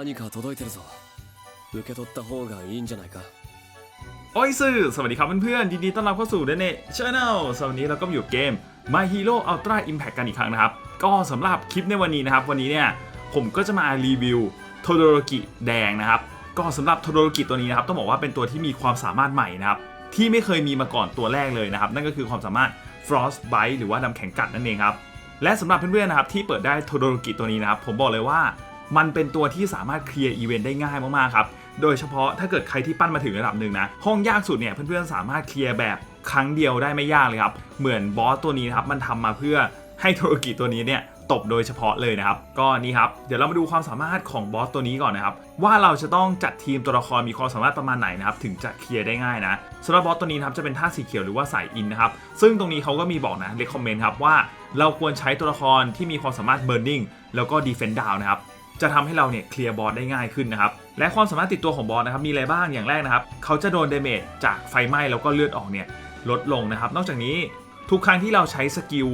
何か届いてるぞ受け取った方がいいんじゃないか โอ้ยสื่อสวัสดีครับเพื่อนๆยินดีต้อนรับเข้าสู่เดนเน่ชาแนลสวันนี้เราก็มาอยู่เกม My Hero Ultra Impact กันอีกครั้งนะครับ ก็สำหรับคลิปในวันนี้นะครับ วันนี้เนี่ยผมก็จะมารีวิวโทโดโรกิแดงนะครับ ก็สำหรับโทโดโรกิตัวนี้นะครับ ต้องบอกว่าเป็นตัวที่มีความสามารถใหม่นะครับ ที่ไม่เคยมีมาก่อนตัวแรกเลยนะครับ นั่นก็คือความสามารถ Frost Bite หรือว่าน้ำแข็งกัดนั่นเองครับ และสำหรับเพื่อนๆนะครับที่เปิดได้โทโดโรกิตัวนี้นะครับ ผมบอกเลยว่า มันเป็นตัวที่สามารถเคลียร์อีเวนต์ได้ง่ายมากๆครับ โดยเฉพาะถ้าเกิดใครที่ปั้นมาถึงระดับหนึ่งนะ ห้องยากสุดเนี่ยเพื่อนๆสามารถเคลียร์แบบครั้งเดียวได้ไม่ยากเลยครับ เหมือนบอสตัวนี้นะครับมันทำมาเพื่อให้โทรกิตัวนี้เนี่ยตบโดยเฉพาะเลยนะครับ ก็นี่ครับ เดี๋ยวเรามาดูความสามารถของบอสตัวนี้ก่อนนะครับ ว่าเราจะต้องจัดทีมตัวละครมีความสามารถประมาณไหนนะครับ ถึงจะเคลียร์ได้ง่ายนะสำหรับบอสตัวนี้นะครับจะเป็นท่าสีเขียวหรือว่าสายอินนะครับ ซึ่งตรงนี้เขาก็มีบอกนะเลคคอมเมนต์ครับว่า เราควรใช้ตัวละครที่มีความสามารถเบิร์นนิ่งแล้วก็ดีเฟนด์ดาวนะครับ จะทำให้เราเนี่ยเคลียร์บอสได้ง่ายขึ้นนะครับและความสามารถติดตัวของบอสนะครับมีอะไรบ้างอย่างแรกนะครับเขาจะโดนเดเมจจากไฟไหม้แล้วก็เลือดออกเนี่ยลดลงนะครับ นอกจากนี้ทุกครั้งที่เราใช้สกิล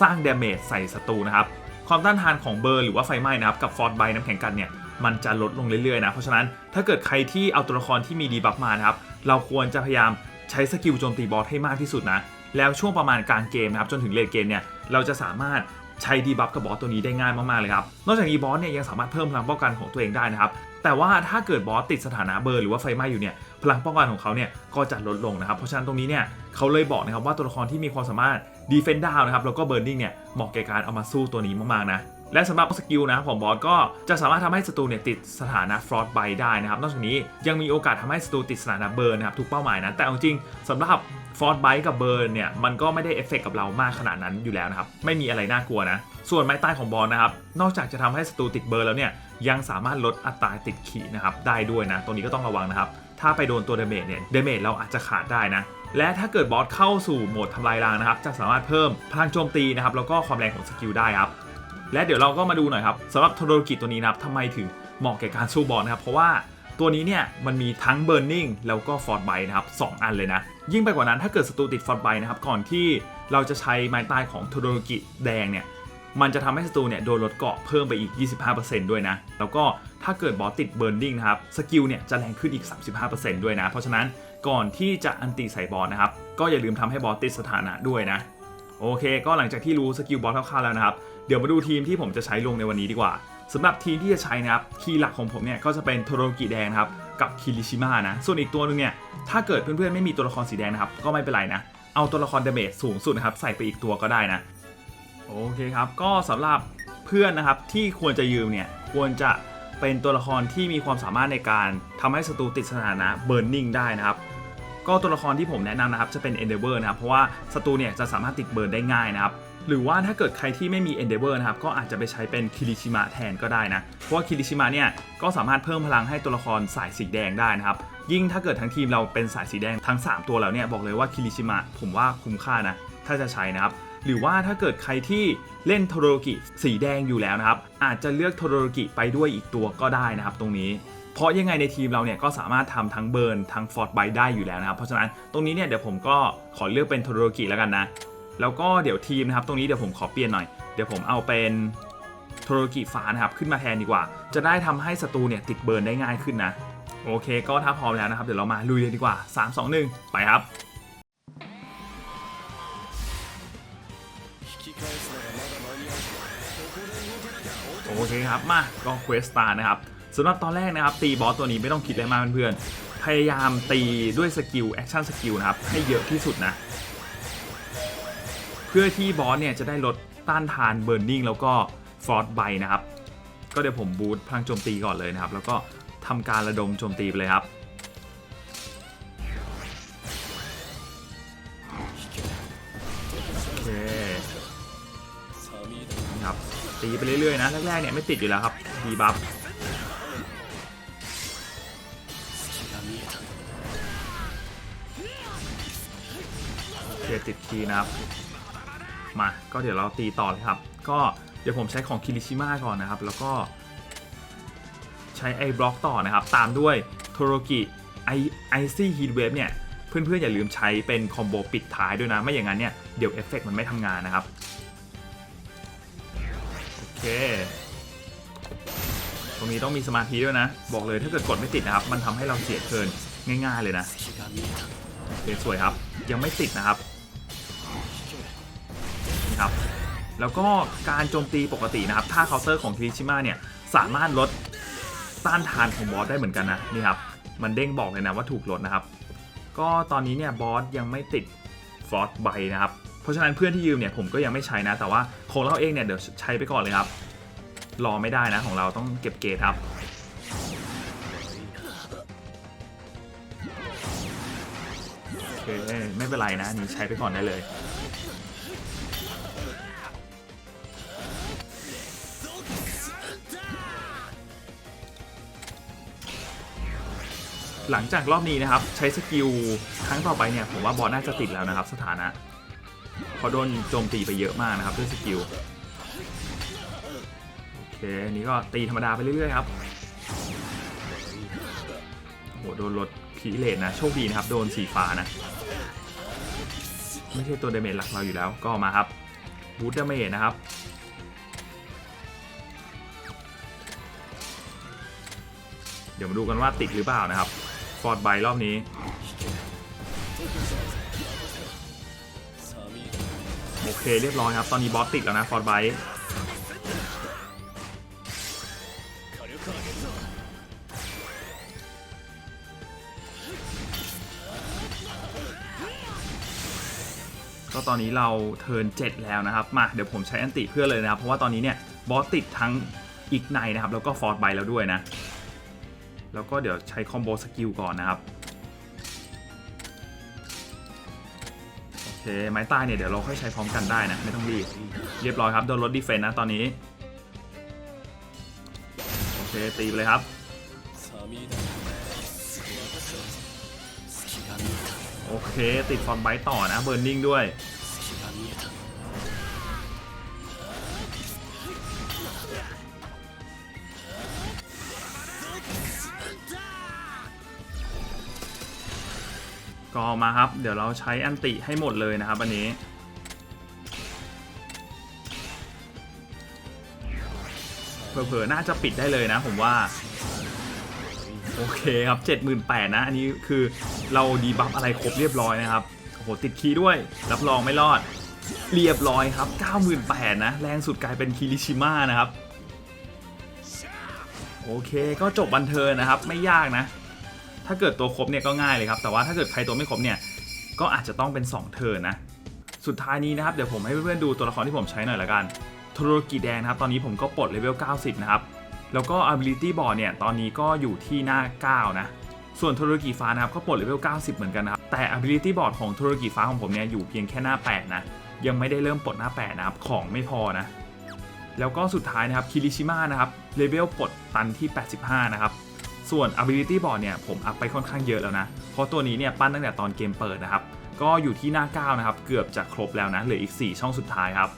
สร้างเดเมจใส่ศัตรูนะครับความต้านทานของเบอร์หรือว่าไฟไหม้นะครับกับฟอร์ดไบน้ำแข็งกันเนี่ยมันจะลดลงเรื่อยๆนะ เพราะฉะนั้นถ้าเกิดใครที่เอาตัวละครที่มีดีบัฟมานะครับเราควรจะพยายามใช้สกิลโจมตีบอสให้มากที่สุดนะ แล้วช่วงประมาณกลางเกมนะครับจนถึงเลทเกมเนี่ยเราจะสามารถ ใช้ดีบัฟกับบอสตัวนี้ได้ง่ายมากๆเลยครับ นอกจากนี้บอสเนี่ยยังสามารถเพิ่มพลังป้องกันของตัวเองได้นะครับ แต่ว่าถ้าเกิดบอสติดสถานะเบอร์หรือว่าไฟไหม้อยู่เนี่ยพลังป้องกันของเขาเนี่ยก็จะลดลงนะครับ เพราะฉะนั้นตรงนี้เนี่ยเขาเลยบอกนะครับว่าตัวละครที่มีความสามารถดีเฟนด์ดาวนะครับแล้วก็เบิร์นิ่งเนี่ยเหมาะแก่การเอามาสู้ตัวนี้มากๆนะ และสำหรับสกิลนะครับของบอสก็จะสามารถทำให้ศัตรูเนี่ยติดสถานะฟรอสไบได้นะครับนอกจากนี้ยังมีโอกาสทำให้ศัตรูติดสถานะเบิร์นนะครับทุกเป้าหมายนะแต่เอาจริงสำหรับฟอร์ดไบกับเบิร์นเนี่ยมันก็ไม่ได้เอฟเฟกกับเรามากขนาดนั้นอยู่แล้วนะครับ ไม่มีอะไรน่ากลัวนะ ส่วนไม้ใต้ของบอลนะครับ นอกจากจะทำให้ศัตรูติดเบิร์นแล้วเนี่ยยังสามารถลดอัตราติดขีนะครับได้ด้วยนะ ตรงนี้ก็ต้องระวังนะครับ ถ้าไปโดนตัวเดเมจเนี่ยเดเมจเราอาจจะขาดได้นะ และถ้าเกิดบอสเข้าสู่โหมดทำลายล้างนะครับ จะสามารถเพิ่มพลังโจมตีนะครับแล้วก็ความแรงของสกิลได้ครับ และเดี๋ยวเราก็มาดูหน่อยครับสำหรับโทโดโรกิตัวนี้นะครับทำไมถึงเหมาะแก่การสู้บอลนะครับ เพราะว่าตัวนี้เนี่ยมันมีทั้ง Burning แล้วก็ f o r t b i นะครับสองอันเลยนะ ยิ่งไปกว่านั้นถ้าเกิดศัตรูติด f o r t b i นะครับ ก่อนที่เราจะใช้ไม้ตายของโทโดโรกิแดงเนี่ยมันจะทำให้ศัตรูเนี่ยโดนลดเกาะเพิ่มไปอีก 25%ด้วยนะ แล้วก็ถ้าเกิดบอสติด Burning นะครับ สกิลเนี่ยจะแรงขึ้นอีก 35%ด้วยนะ เพราะฉะนั้นก่อนที่จะอันตีใส่บอสนะครับ ก็อย่าลืมทำให้บอสติดสถานะด้วยนะ โอเค ก็หลังจากที่รู้สกิลบอสคร่าวๆแล้วนะครับ เดี๋ยวมาดูทีมที่ผมจะใช้ลงในวันนี้ดีกว่าสำหรับทีมที่จะใช้นะครับคีย์หลักของผมเนี่ยก็จะเป็นโทโรกิแดงครับกับคิริชิมะนะส่วนอีกตัวหนึงเนี่ยถ้าเกิดเพื่อนๆไม่มีตัวละครสีแดงนะครับก็ไม่เป็นไรนะเอาตัวละครเดเมจสูงสุดนะครับใส่ไปอีกตัวก็ได้นะโอเคครับก็สำหรับเพื่อนนะครับที่ควรจะยืมเนี่ยควรจะเป็นตัวละครที่มีความสามารถในการทำให้ศัตรูติดสถานะเบิร์นนิ่งได้นะครับก็ตัวละครที่ผมแนะนำนะครับจะเป็น Endeavor นะครับเพราะว่าศัตรูเนี่ยจะสามารถติดเบิร์นได้ง่ายนะครับ หรือว่าถ้าเกิดใครที่ไม่มี Endeavor นะครับ ก็อาจจะไปใช้เป็นคิริชิมะแทนก็ได้นะ เพราะว่าคิริชิมะเนี่ย ก็สามารถเพิ่มพลังให้ตัวละครสายสีแดงได้นะครับ ยิ่งถ้าเกิดทั้งทีมเราเป็นสายสีแดงทั้ง 3 ตัวแล้วเนี่ย บอกเลยว่าคิริชิมะผมว่าคุ้มค่านะ ถ้าจะใช้นะครับหรือว่าถ้าเกิดใครที่เล่นโทโรกิสีแดงอยู่แล้วนะครับ อาจจะเลือกโทโรกิไปด้วยอีกตัวก็ได้นะครับตรงนี้ เพราะยังไงในทีมเราเนี่ยก็สามารถทำทั้งเบิร์นทั้งฟอร์ดไบได้อยู่แล้วนะครับ เพราะฉะนั้นตรงนี้เนี่ยเดี๋ยวผมก็ขอเลือกเป็นโทโรกิแล้วกันนะ แล้วก็เดี๋ยวทีมนะครับตรงนี้เดี๋ยวผมขอเปลี่ยนหน่อย เดี๋ยวผมเอาเป็นโทรกิฟ้านะครับขึ้นมาแทนดีกว่า จะได้ทำให้ศัตรูเนี่ยติดเบิร์นได้ง่ายขึ้นนะ โอเคก็ถ้าพร้อมแล้วนะครับ เดี๋ยวเรามาลุยเลยดีกว่า 3 2 1 ไปครับโอเคครับมาก็เควสตาร์นะครับสำหรับตอนแรกนะครับ ตีบอสตัวนี้ไม่ต้องคิดอะไรมากเพื่อนพยายามตีด้วยสกิลแอคชั่นสกิลนะครับให้เยอะที่สุดนะ เพื่อที่บอสเนี่ยจะได้ลดต้านทานเบิร์นนิ่งแล้วก็ฟอร์ดไบนะครับ ก็เดี๋ยวผมบูตพลังโจมตีก่อนเลยนะครับ แล้วก็ทำการระดมโจมตีไปเลยครับ โอเคครับตีไปเรื่อยๆนะแรกๆเนี่ยไม่ติดอยู่แล้วครับดีบัฟโอเคติดทีนะครับ มาก็เดี๋ยวเราตีต่อเลยครับ ก็เดี๋ยวผมใช้ของคิริชิมะก่อนนะครับ แล้วก็ใช้ไอ้บล็อกต่อนะครับ ตามด้วยโทโรกิไอไอซี่ฮีทเวฟเนี่ย เพื่อนๆ อย่าลืมใช้เป็นคอมโบปิดท้ายด้วยนะ ไม่อย่างนั้นเนี่ย เดี๋ยวเอฟเฟกมันไม่ทำงานนะครับ โอเค ตรงนี้ต้องมีสมาธิด้วยนะ บอกเลยถ้าเกิดกดไม่ติดนะครับ มันทำให้เราเสียเทินง่ายๆเลยนะโอเนสวยครับ ยังไม่ติดนะครับ ครับ แล้วก็การโจมตีปกตินะครับ ถ้าเคาน์เตอร์ของคิริชิมะเนี่ยสามารถลดต้านทานของบอสได้เหมือนกันนะนี่ครับมันเด้งบอกเลยนะว่าถูกลดนะครับ ก็ตอนนี้เนี่ยบอสยังไม่ติดฟอสไบนะครับ เพราะฉะนั้นเพื่อนที่ยืมเนี่ยผมก็ยังไม่ใช้นะ แต่ว่าของเราเองเนี่ยเดี๋ยวใช้ไปก่อนเลยครับ รอไม่ได้นะของเราต้องเก็บเกรดครับโอเคไม่เป็นไรนะนี่ใช้ไปก่อนได้เลย หลังจากรอบนี้นะครับ ใช้สกิลครั้งต่อไปเนี่ย ผมว่าบอสน่าจะติดแล้วนะครับ สถานะเพราะโดนโจมตีไปเยอะมากนะครับ ด้วยสกิลโอเคอันนี้ก็ตีธรรมดาไปเรื่อยๆครับโอ้โหโดนลดคีเลนนะ โชคดีนะครับ โดนสีฟ้านะ ไม่ใช่ตัวเดเมจหลักเราอยู่แล้วก็มาครับบูทเดเมจนะครับเดี๋ยวมาดูกันว่าติดหรือเปล่านะครับ ฟอร์ดไบรอบนี้ โอเคเรียบร้อยครับ ตอนนี้บอสติดแล้วนะ ฟอร์ดไบก็ตอนนี้เราเทิร์น7แล้วนะครับ มาเดี๋ยวผมใช้อันติเพื่อเลยนะครับ เพราะว่าตอนนี้เนี่ยบอสติดทั้งอีกในนะครับ แล้วก็ฟอร์ดไบแล้วด้วยนะ แล้วก็เดี๋ยวใช้คอมโบสกิลก่อนนะครับ โอเค ไม้ตายเนี่ยเดี๋ยวเราค่อยใช้พร้อมกันได้นะ ไม่ต้องรีบ เรียบร้อยครับ โดนลดดีเฟนต์นะตอนนี้ โอเค ตีไปเลยครับ โอเค ติดฟอนไบต์ต่อนะ เบิร์นนิ่งด้วย รอมาครับ เดี๋ยวเราใช้อันติให้หมดเลยนะครับอันนี้เผลอๆน่าจะปิดได้เลยนะผมว่า โอเคครับ 78,000นะ อันนี้คือเราดีบัฟอะไรครบเรียบร้อยนะครับ โอ้โห ติดคีด้วย รับรองไม่รอด เรียบร้อยครับ 98,000นะ แรงสุดกลายเป็นคิริชิมานะครับ โอเคก็จบบันเทิงนะครับ ไม่ยากนะ ถ้าเกิดตัวครบเนี่ยก็ง่ายเลยครับ แต่ว่าถ้าเกิดใครตัวไม่ครบเนี่ยก็อาจจะต้องเป็น 2 เทิร์นนะ สุดท้ายนี้นะครับ เดี๋ยวผมให้เพื่อนๆดูตัวละครที่ผมใช้หน่อยละกันโทโรกิแดงนะครับ ตอนนี้ผมก็ปลดเลเวล 90 นะครับ แล้วก็ ability board เนี่ย ตอนนี้ก็อยู่ที่หน้า 9 นะ ส่วนโทโรกิฟ้านะครับก็ปลดเลเวล 90 เหมือนกันนะครับ แต่ ability board ของโทโรกิฟ้าของผมเนี่ยอยู่เพียงแค่หน้า 8 นะ ยังไม่ได้เริ่มปลดหน้า 8 นะครับ ของไม่พอนะ แล้วก็สุดท้ายนะครับ คิริชิมะนะครับ เลเวลปลดตันที่ 85 นะครับ ส่วน ability board เนี่ยผมอัพไปค่อนข้างเยอะแล้วนะ เพราะตัวนี้เนี่ยปั้นตั้งแต่ตอนเกมเปิดนะครับ ก็อยู่ที่หน้า 9 นะครับ เกือบจะครบแล้วนะ เหลืออีก 4 ช่องสุดท้ายครับ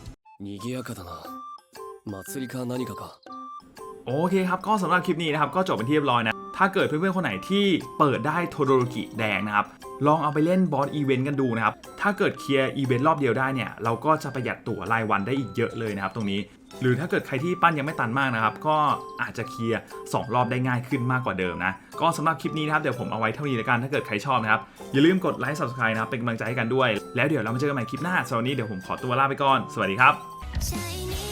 โอเคครับ ก็สำหรับคลิปนี้นะครับ ก็จบเป็นที่เรียบร้อยนะ ถ้าเกิดเพื่อนๆคนไหนที่เปิดได้โทโดโรกิแดงนะครับลองเอาไปเล่นบอสอีเวนต์กันดูนะครับ ถ้าเกิดเคลียร์อีเวนต์รอบเดียวได้เนี่ย เราก็จะประหยัดตั๋วรายวันได้อีกเยอะเลยนะครับตรงนี้ หรือถ้าเกิดใครที่ปั้นยังไม่ตันมากนะครับ ก็อาจจะเคลียร์ 2 รอบได้ง่ายขึ้นมากกว่าเดิมนะ ก็สำหรับคลิปนี้นะครับ เดี๋ยวผมเอาไว้เท่านี้แล้วกัน ถ้าเกิดใครชอบนะครับ อย่าลืมกดไลค์ subscribe นะครับ เป็นกำลังใจให้กันด้วย แล้วเดี๋ยวเรามาเจอกันใหม่คลิปหน้าสำหรับวันนี้เดี๋ยวผมขอตัวลาไปก่อน สวัสดีครับ